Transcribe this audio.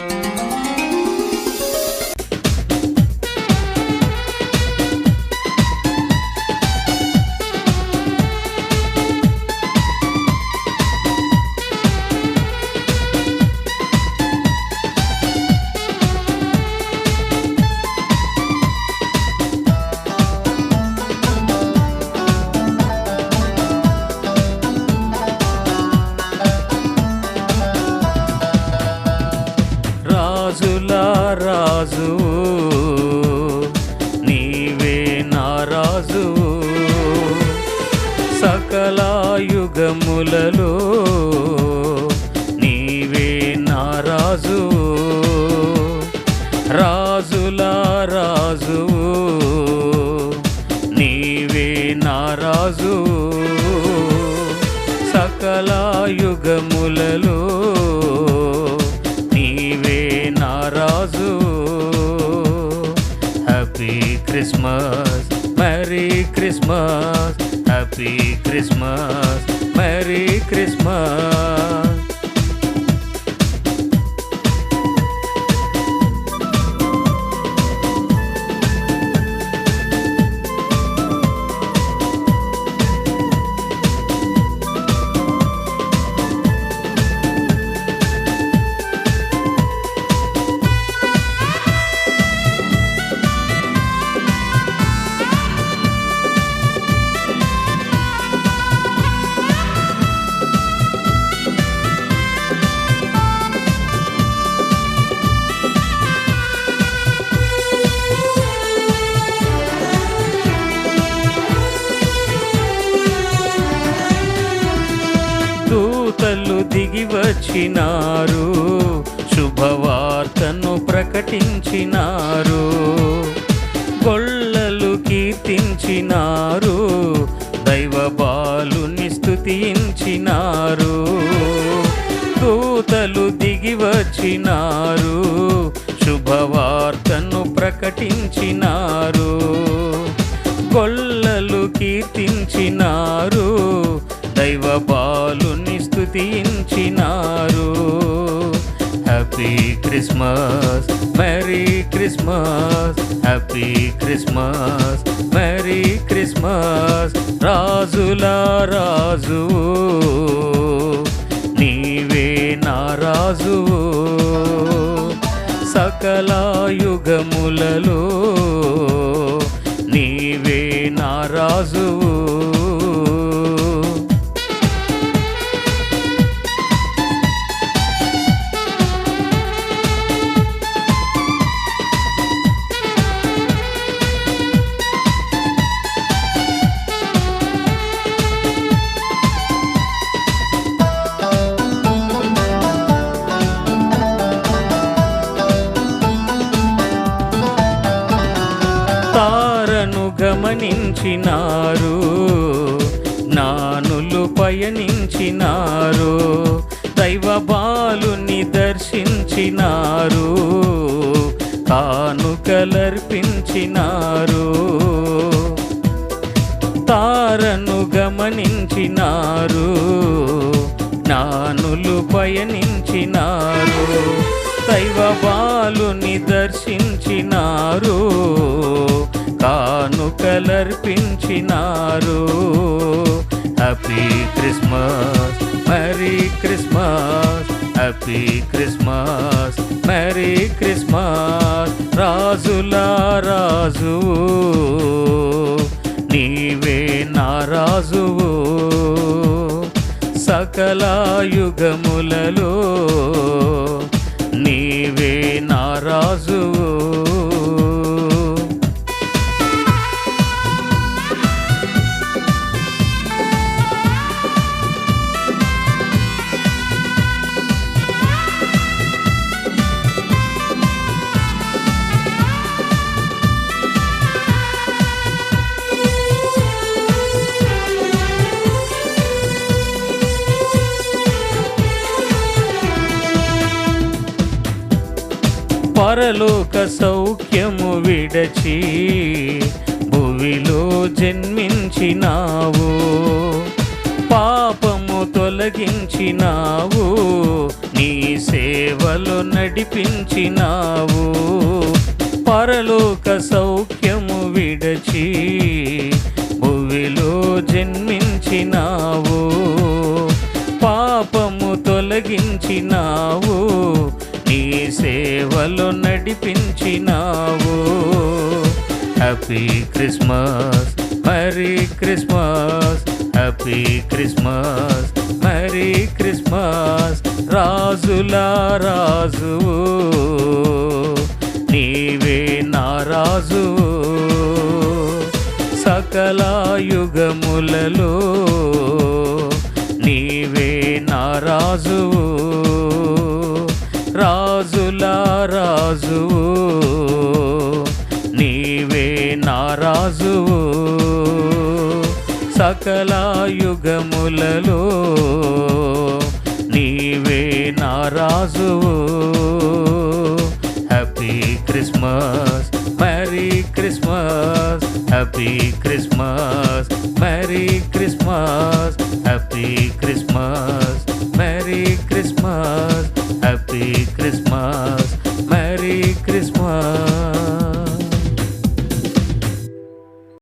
రాజుల రాజు నీవే నారాజు సకలాయుగములలో నీవే నారాజు రాజుల రాజు నీవే నారాజు సకలాయుగములలో merry christmas happy christmas merry తిరిగి వచ్చినారు శుభవార్తను ప్రకటించినారు గొల్లలు కీర్తించినారు దైవ బాలుని స్థుతించినారు దూతలు దిగి వచ్చినారు శుభవార్తను ప్రకటించినారు గొల్లలు కీర్తించినారు దైవ బాలుని వచ్చినారు happy christmas merry christmas happy christmas merry christmas రాజుల రాజు నీవే నా రాజు. సకల యుగములలో నీవే నా రాజు. గమనించినారు. నానులు పయనించినారు. దైవ బాలుని దర్శించినారు. కానుకలర్పించినారు. తారను గమనించినారు. నానులు పయనించినారు. దైవ బాలుని దర్శించినారు happy christmas merry christmas happy christmas merry christmas రాజులా రాజు నీవే నా రాజువు సకల యుగములలో నీవే నా రాజువు పరలోక సౌఖ్యము విడచి భువిలో జన్మించినావు. పాపము తొలగించినావు. నీ సేవలు నడిపించినావు. పరలోక సౌఖ్యము విడచి భువిలో జన్మించినావు. పాపము తొలగించినావు. నీ సేవలు నడిపించినావు. Happy christmas merry christmas happy christmas merry christmas రాజులా రాజు. నీవే నా రాజు. సకల యుగములలో నీవే నా రాజుల రాజు నీవే నా రాజు సకల యుగములలో నీవే నా రాజు happy christmas merry christmas happy christmas merry christmas happy christmas